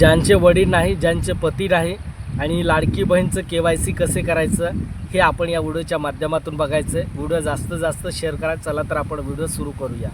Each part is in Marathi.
ज्यांचे वडील नाही ज्यांचे पती नाही आणि लाडकी बहीणचं के वाय सी कसे करायचं हे आपण या व्हिडिओच्या माध्यमातून बघायचं आहे व्हिडिओ जास्त जास्त शेअर करा. चला तर आपण व्हिडिओ सुरू करूया.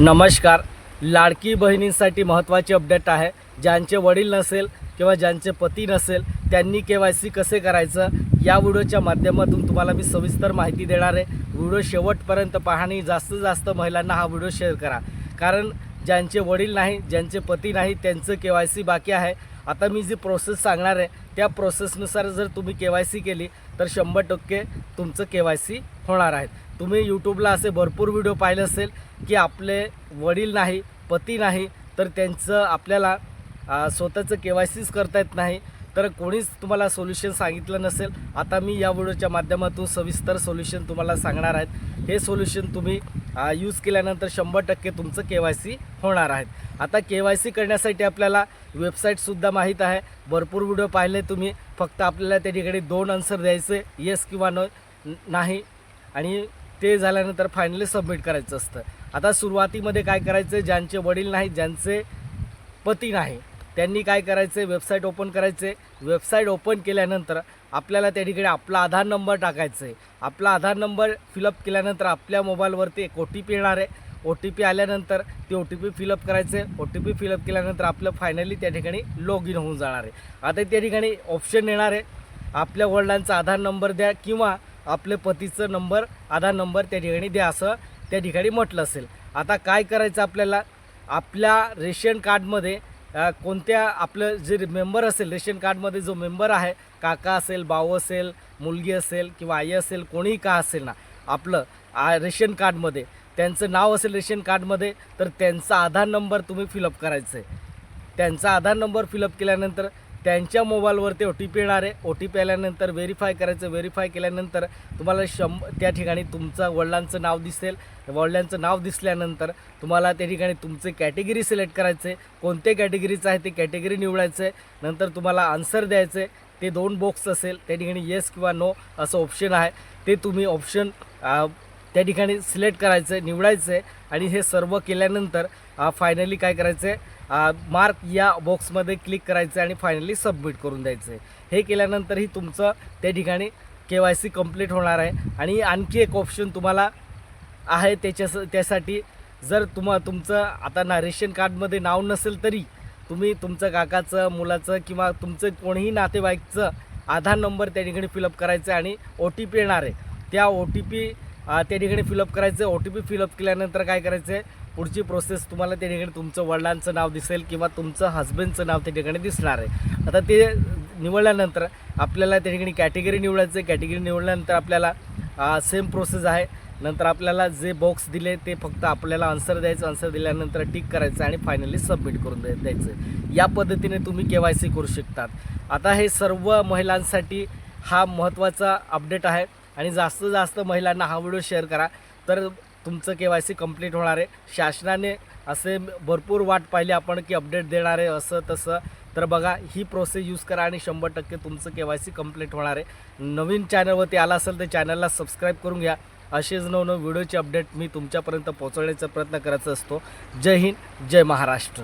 नमस्कार. लाडकी बहिणींसाठी महत्त्वाचे अपडेट आहे. ज्यांचे वडील नसेल किंवा ज्यांचे पती नसेल त्यांनी के वाय सी कसे करायचं या व्हिडिओच्या माध्यमातून तुम्हाला मी सविस्तर माहिती देणार आहे. व्हिडिओ शेवटपर्यंत पहा जास्तीत जास्त महिलांना हा व्हिडिओ शेअर करा. कारण ज्यांचे वडील नाही ज्यांचे पती नाही त्यांचं के वाय सी बाकी आहे. आता मी जी प्रोसेस सांगणार आहे त्या प्रोसेसनुसार जर तुम्ही के वाय सी केली तर शंभर टक्के तुमचं के वाय सी होणार आहे. तुम्ही यूट्यूबला असे भरपूर व्हिडिओ पाहिले असेल की आपले वडील नाही पती नाही तर त्यांचं आपल्याला स्वतःचं के वाय सीच करता येत नाही. तर कोणीच तुम्हाला सोल्युशन सांगितलं नसेल. आता मी या व्हिडिओच्या माध्यमातून सविस्तर सोल्युशन तुम्हाला सांगणार आहेत हे सोल्युशन तुम्ही यूज केल्यानंतर शंभर टक्के तुमचं के वाय सी होणार आहेत आता के वाय सी करण्यासाठी आपल्याला वेबसाईटसुद्धा माहीत आहे. भरपूर व्हिडिओ पाहिले तुम्ही. फक्त आपल्याला त्या ठिकाणी दोन आन्सर द्यायचे. येस किंवा नो नाही. आणि ते झाल्यानंतर फायनली सबमिट करायचं असतं. आता सुरुवातीमध्ये काय करायचं? ज्यांचे वडील नाहीत ज्यांचे पती नाही त्यांनी काय करायचे वेबसाईट ओपन करायचे वेबसाईट ओपन केल्यानंतर आपल्याला त्या ठिकाणी आपला आधार नंबर टाकायचा आहे आपला आधार नंबर फिलअप केल्यानंतर आपल्या मोबाईलवरती एक ओ टी पी येणार आहे. ओ टी पी आल्यानंतर ते ओ टी पी फिलअप करायचे ओ टी पी फिलअप केल्यानंतर आपलं फायनली त्या ठिकाणी लॉग इन होऊन जाणार आहे. आता त्या ठिकाणी ऑप्शन येणार आहे. आपल्या वडिलांचा आधार नंबर द्या किंवा आपल्या पतीचं नंबर आधार नंबर त्या ठिकाणी द्या असं त्या ठिकाणी म्हटलं असेल. आता काय करायचं आपल्याला? आपल्या रेशन कार्डमध्ये कोणत्या आपलं जे मेंबर असेल रेशन कार्डमध्ये जो मेंबर आहे काका असेल भाऊ असेल मुलगी असेल किंवा आई असेल कोणीही का असेल ना आपलं आ, रेशन कार्डमध्ये त्यांचं नाव असेल रेशन कार्डमध्ये तर त्यांचा आधार नंबर तुम्ही फिलअप करायचं आहे त्यांचा आधार नंबर फिलअप केल्यानंतर त्यांच्या मोबाईलवरती ओ टी पी येणार आहे. ओ टी पी आल्यानंतर व्हेरीफाय करायचं. व्हेरीफाय केल्यानंतर तुम्हाला शं त्या ठिकाणी तुमचं वडिलांचं नाव दिसेल. वडिलांचं नाव दिसल्यानंतर तुम्हाला त्या ठिकाणी तुमचे कॅटेगरी सिलेक्ट करायचे. कोणत्या कॅटेगरीचं आहे ते कॅटेगरी निवडायचं. आहे नंतर तुम्हाला आन्सर द्यायचं. आहे ते दोन बॉक्स असेल. त्या ठिकाणी येस किंवा नो असं ऑप्शन आहे. ते तुम्ही ऑप्शन त्या ठिकाणी सिलेक्ट करायचं आहे निवडायचं. आहे आणि हे सर्व केल्यानंतर फायनली काय करायचं? आहे मार्क या बॉक्समध्ये क्लिक करायचं आहे आणि फायनली सबमिट करून द्यायचं आहे. हे केल्यानंतरही तुमचं त्या ठिकाणी के वाय सी कंप्लीट होणार आहे. आणि आणखी एक ऑप्शन तुम्हाला आहे त्याच्या त्यासाठी जर तुम्हा तुमचं आता ना रेशन कार्डमध्ये नाव नसेल तरी तुम्ही तुमचं काकाचं मुलाचं किंवा तुमचं कोणीही नातेवाईकचं आधार नंबर त्या ठिकाणी फिलअप करायचं आहे आणि ओ टी पी येणार आहे. त्या ओ टी पी त्या ठिकाणी फिलअप करायचं ओ टी पी फिलअप केल्यानंतर काय करायचं आहे? पुढची प्रोसेस तुम्हाला त्या ठिकाणी तुमचं वडिलांचं नाव दिसेल किंवा तुमचं हस्बंडचं नाव त्या ठिकाणी दिसणार आहे. आता ते निवडल्यानंतर आपल्याला त्या ठिकाणी कॅटेगरी निवडायचं आहे कॅटेगरी निवडल्यानंतर आपल्याला सेम प्रोसेस आहे. नंतर आपल्याला जे बॉक्स दिले ते फक्त आपल्याला आन्सर द्यायचं. आन्सर दिल्यानंतर टिक करायचं आणि फायनली सबमिट करून द्याय द्यायचं. या पद्धतीने तुम्ही के वाय सी करू शकतात. आता हे सर्व महिलांसाठी हा महत्त्वाचा अपडेट आहे. आणि जास्तीत जास्त महिलांना हा व्हिडिओ शेअर करा. तर तुमचं के वाय सी कंप्लीट होणार आहे. शासनाने असे भरपूर वाट पाहिली आपण की अपडेट देणार आहे असं तसं. तर बघा ही प्रोसेस यूज करा आणि शंभर टक्के तुमचं के वाय सी कंप्लीट होणार आहे. नवीन चॅनलवरती आला असेल तर चॅनलला सबस्क्राईब करून घ्या. असेच नवनवीन व्हिडिओचे अपडेट मी तुमच्यापर्यंत पोहोचवण्याचा प्रयत्न करायचा असतो. जय हिंद जय महाराष्ट्र.